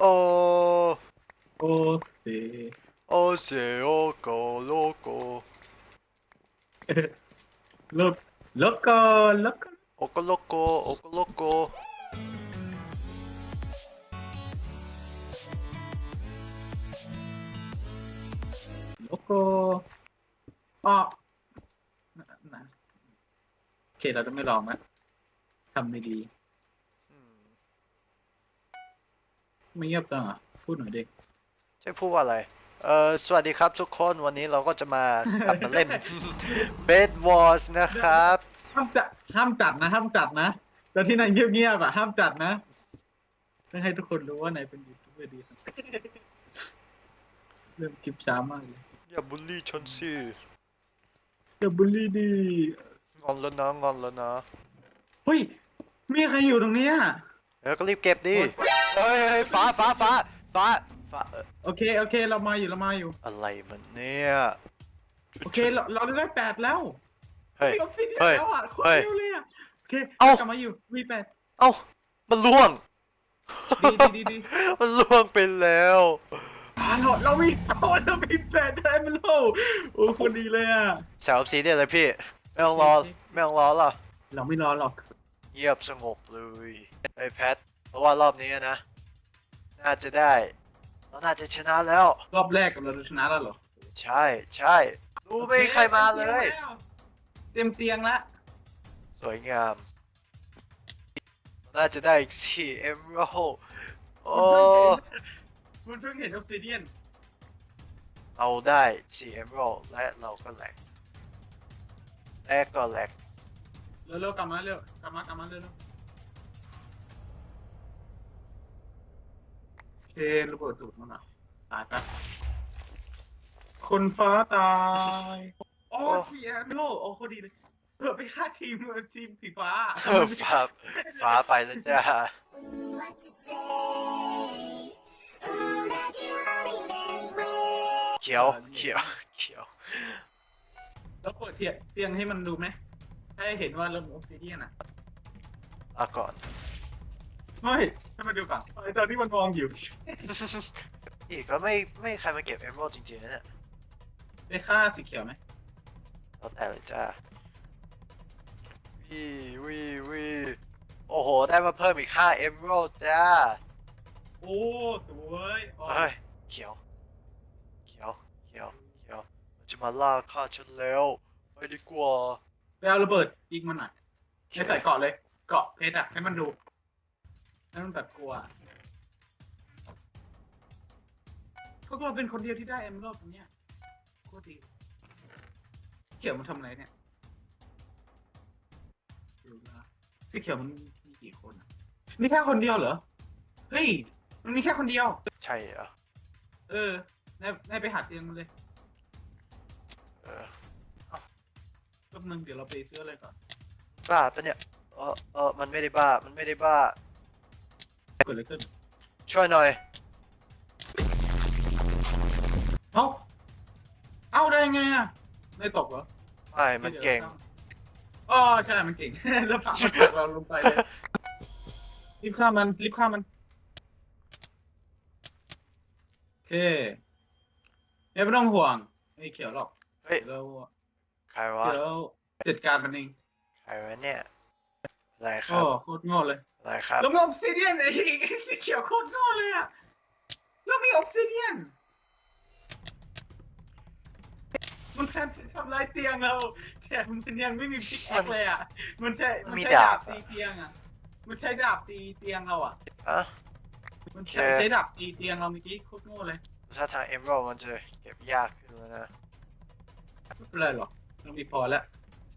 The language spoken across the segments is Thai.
โอโอ้สิโอเซโอโกโลโกลบลบก่อนลบก่อนโอโกโลโกโอโกโลโกลบก่อนอ๋อนะนะโอเคเราจะไม่ลองนะทำไม่ดี ไม่เงียบจังอะ พูดหน่อยดิใช่พูดว่าอะไร เอ่อสวัสดีครับทุกคนวันนี้เราก็จะมากลับมาเล่น Bed Wars นะครับ ห้ามจัดห้ามจัดนะห้ามจัดนะแต่ที่นายเงียบๆอะห้ามจัดนะต้องให้ทุกคนรู้ว่านายเป็นยูทูบเบอร์ดีครับเริ่มคลิปช้ามากเลยอย่าบูลลี่ฉันสิอย่าบูลลี่ดีงอนแล้วนะงอนแล้วนะเฮ้ยมีใครอยู่ตรงเนี้ยเออก็รีบเก็บดิ เฮ้ยเฮ้ยฟ้าฟ้าฟ้าฟ้าฟ้าเอ่อโอเคโอเคเรามาอยู่เรามาอยู่อะไรมันเนี่ยโอเคเราเราได้แปดแล้วเฮ้ย มีออฟฟิศเฮ้ยแล้วอะโคตรเฮ้ยเร็วเลยอะโอเคเอ้า กลับมาอยู่มีแปดเอ้ามันล่วง ดีดีดีดีมันล่วงไปแล้วอันหดเรามีโอ้เรามีแปดได้มันโลโอ้คนดีเลยอะ แสวสีเดียเลยพี่ ไม่ต้องรอ ไม่ต้องรอหรอเราไม่รอหรอก เงียบสงบเลยไอ้ยแพทเพราะว่ารอบนี้นะ น่าจะได้ เราน่าจะชนะแล้ว รอบแรกกับเราชนะแล้วเหรอใช่ใช่รู้ไม่มีใครมาเลย เต็มเตียงแล้วสวยงาม น่าจะได้อีกสี่เอมโรโอ้ คุณเพิ่งเห็นออฟซิเดียนเราได้สี่เอมโรและเราก็แหลกและก็แหลกเร็วเร็วกลับมาเร็วกลับมากลับมาเร็วเร็วโอเคระเบิดตูดมันอะตายไปคนฟ้าตาย โอ้เสียโลโอ้โคตรดีเลยเผื่อไปฆ่าทีมทีมสีฟ้าเออฟ้าฟ้าไปแล้วจ้า What you say? Ooh, that you only meant well. เขียว เขียว เขียว แล้วเปิดเทียเตียงให้มันดูไหม ให้เห็นว่าเรามีออฟซิเดียนอะลาก่อน ไม่ให้มันดูก่อนไอตอนที่มันมองอยู่อีกก็ไม่ไม่มีใครมาเก็บเอมโรจริงๆนะเนี่ยได้ค่าสีเขียวไหมแล้วแต่เลยจ้าวิวิวิโอ้โห ได้มาเพิ่มอีกค่าเอมโรจ้าโอ้สวยอ๋อเฮ้ยเขียว เขียว เขียว เขียวมันจะมาล่าฆ่าฉันแล้ว ไปดีกว่าไปเอาระเบิดยิงมันหน่อยให้ใส่เกาะเลย เกาะเพชรอะให้มันดู ให้มันแบบกลัวพวกเราเป็นคนเดียวที่ได้เอมเบอร์ตรงเนี้ยโคตรดีเขียวมันทำอะไรเนี่ยดูนะสีเขียวมันมีกี่คนอะมีแค่คนเดียวเหรอ เฮ้ย มันมีแค่คนเดียว ใช่เหรอ เออนายนายไปหาเตียงมันเลย เออแป๊บนึงเดี๋ยวเราไปซื้ออะไรก่อน บ้าปะเนี่ย เออเออมันไม่ได้บ้า มันไม่ได้บ้า เกิดอะไรขึ้น ช่วยหน่อย เอ้า เอาได้ไงอะไม่ตกเหรอไม่มันเก่ง อ๋อใช่ มันเก่ง แล้วผลักมันผลักเราลงไปเลยรีบฆ่ามันรีบฆ่ามัน โอเคเนี่ยไม่ต้องห่วงไม่เขียวหรอกเฮ้ยเดี๋ยวใครวะเดี๋ยวจัดการมันเอง ใครวะเนี่ยอะ ไรคโอ้รับโคตรโง่เลยอะไรครับ แล้วมีออฟซิเดียนไอ้ไอ้สีเขียวโคตรโง่เลยอะแล้วมีออฟซิเดียนมันแทนที่ทำลายเตียงเราแต่มันยังไม่มีพิกแอคเลยอะมันใช้มันใช้ดาบตีเตียงอะมันใช้ดาบตีเตียงเราอะฮะมันใช้โอเค ใช้ดาบตีเตียงเราเมื่อกี้โคตรโง่เลยถ้าทางเอมโรมันจะเก็บยากขึ้นแล้วนะไม่เป็นไรหรอกเรามีพอแล้ว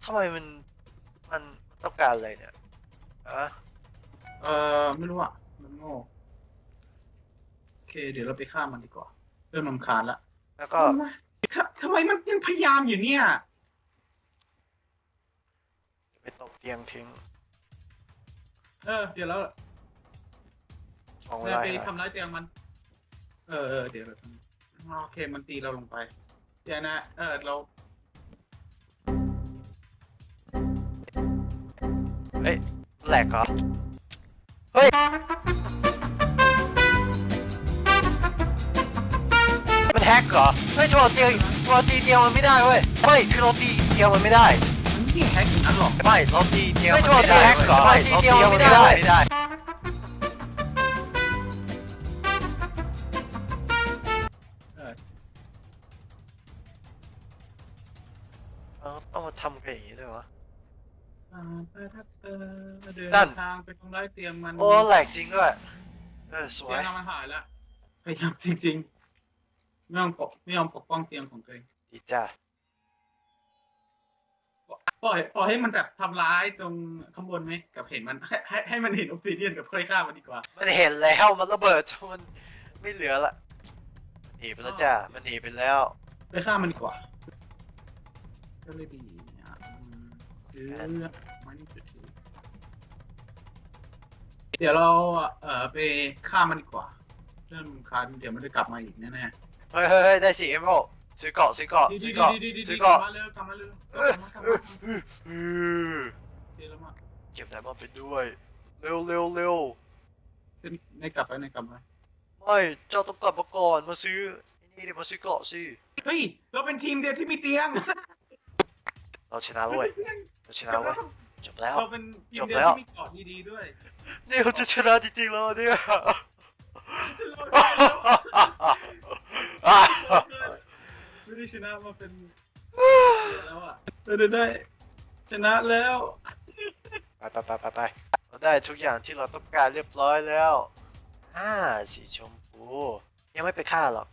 ทำไมมันมันต้องการอะไรเนี่ย อะเออไม่รู้อะมันโง่โอเค เดี๋ยวเราไปฆ่ามันดีกว่า เริ่มนำคาญละแล้วก็ ทำไมทำไมมันยังพยายามอยู่เนี่ย ไปตกเตียงทิ้งเออ เดี๋ยวเราช่องเวเราลาไปให้หน่อยทำร้ายเตียงมัน เออเออเดี๋ยวเราทำโอเคมันตีเราลงไป เดี๋ยวนะ เออ เรา แหลกเหรอ เฮ้ยฮกเหรอไม่จะบอกเตียงเราตีเตียงมันไม่ได้เว้ย ไม่คือเราตีเตียงมันไม่ได้มันไม่แฮกอย่างนั้นหรอกไม่เราตีเตียงมันไม่ได้ไม่ตีเตียงมันไม่ได้ไม่ได้เออเออต้องมาทำกันอย่างนี้ด้วยวะ อ่าเดินนั่นทางไปทำร้ายเตียงมันโอ้แหลกจริงด้วย เออสวเตียยงเรามันหายแล้วพยายามจริงๆไม่ยอมปกไม่ยอมปกป้องเตียงของตัวเองดีจ้าปล่อยปล่อยให้มันแบบทำร้ายตรงข้างบนไหมกับเห็นมันให้ให้ให้มันเห็นออฟซิเดียนกับค่อยฆ่ามันดีกว่า มันเห็นแล้วมันระเบิดจนมันไม่เหลือละหนีไปแล้วจ้ามันหนีไปแล้ว ไปฆ่ามันดีกว่าก็เลยดีอะอื มหรือมันนี่จุดที่เดี๋ยวเราเอ่อไปฆ่ามันดีกว่าเรื่องคันเดี๋ยวมันจะกลับมาอีกแน่เฮ้ยเฮ้ยเฮ้ยได้สี่เอ็มโซื้อเกาะซื้อเกาะๆดีซื้อๆเกาะดีๆดีๆซื้อๆกลับเกาะมาเร็วกลับมาเร็วกลับมากลับมากลับมาอือโอเคแล้วมาเก็บไดมอนด์ไปด้วย เร็วเร็วเร็วในกลับไปในกลับมาไม่เจ้าต้องกลับมาก่อนมาซื้อไอ้นี่ดิมาซื้อเกาะสิเฮ้ยเราเป็นทีมเดียวที่มีเตียงเราชนะแล้วเว้ย เราชนะเว้ยจบแล้ว เราเป็นทีมจบเดีแล้ยววที่มีเกาะดีๆด้วยนี่เราจะชนะจริงๆแล้วเนี่ย ไม่ได้ชนะมาเป็นแล้วอะได้ได้ชนะแล้วไปไปไปไปไปเราได้ทุกอย่างที่เราต้องการเรียบร้อยแล้วอ่าสีชมพู ยังไม่ไปฆ่าหรอก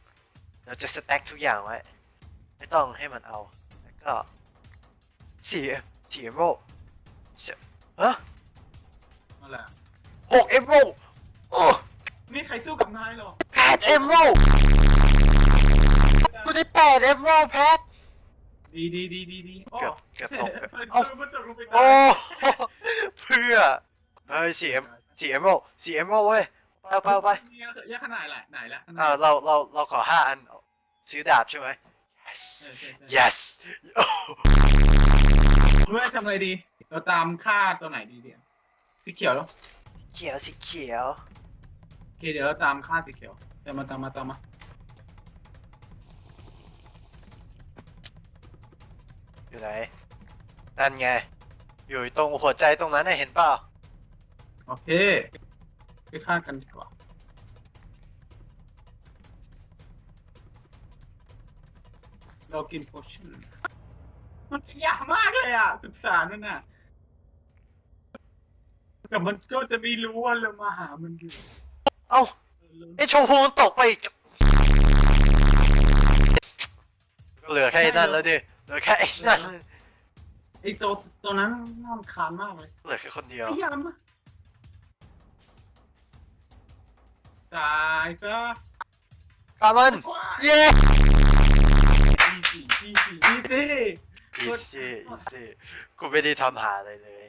เราจะสแต็กทุกอย่างไว้ ไม่ต้องให้มันเอา แล้วก็สี่สี่ เอมโรฮะนั่นแหละหกเอมโรโอ้ไม่มีใครสู้กับนายหรอกแปดเอมโรกูได้แปดเอมโรแพทดีดีดีดีดีเกือบเกือบตกเอ้าเอ้ามันตกลงไปโอ้ตายเพื่อเฮ้ยสี่เอ็มสี่เอมโรสี่เอมโรเว้ยไปไปไปนี่แยกขนาดไหนไหนละขนาดอ่าเราเราเราขอห้าอันซื้อดาบใช่ไหม yes เออใช่ใช่ yes รู้ไหมทำอะไรดี เราตามฆ่าตัวไหนดีเดี๋ยวสีเขียวแล้วเขียวสีเขียวโอเคเดี๋ยวเราตามฆ่าสีเขียวตามมาตามมาตามมาอยู่ไหนนั่นไง อยู่ตรงหัวใจตรงนั้นน่ะเห็นเปล่าโอเคไปฆ่ากันดีกว่าเรากินโพชั่น มันยากมากเลยอะศึกษานั่นน่ะแต่มันก็จะไม่รู้ว่าเรามาหามันอยู่เอ้าเออเราไอชมพูมันตกไปอีกก็เหลือแค่ไอ้นั่นแล้วดิเหลือแค่ไอ้นั่นไอตัวตัวนั้นน่ารำคาญมากเลยเหลือแค่คนเดียวพยายามอะตายซะกามันกว่าเย้อีซี่อีซี่อีซี่ อีซี่อีซี่กูไม่ได้ทำหาอะไรเลย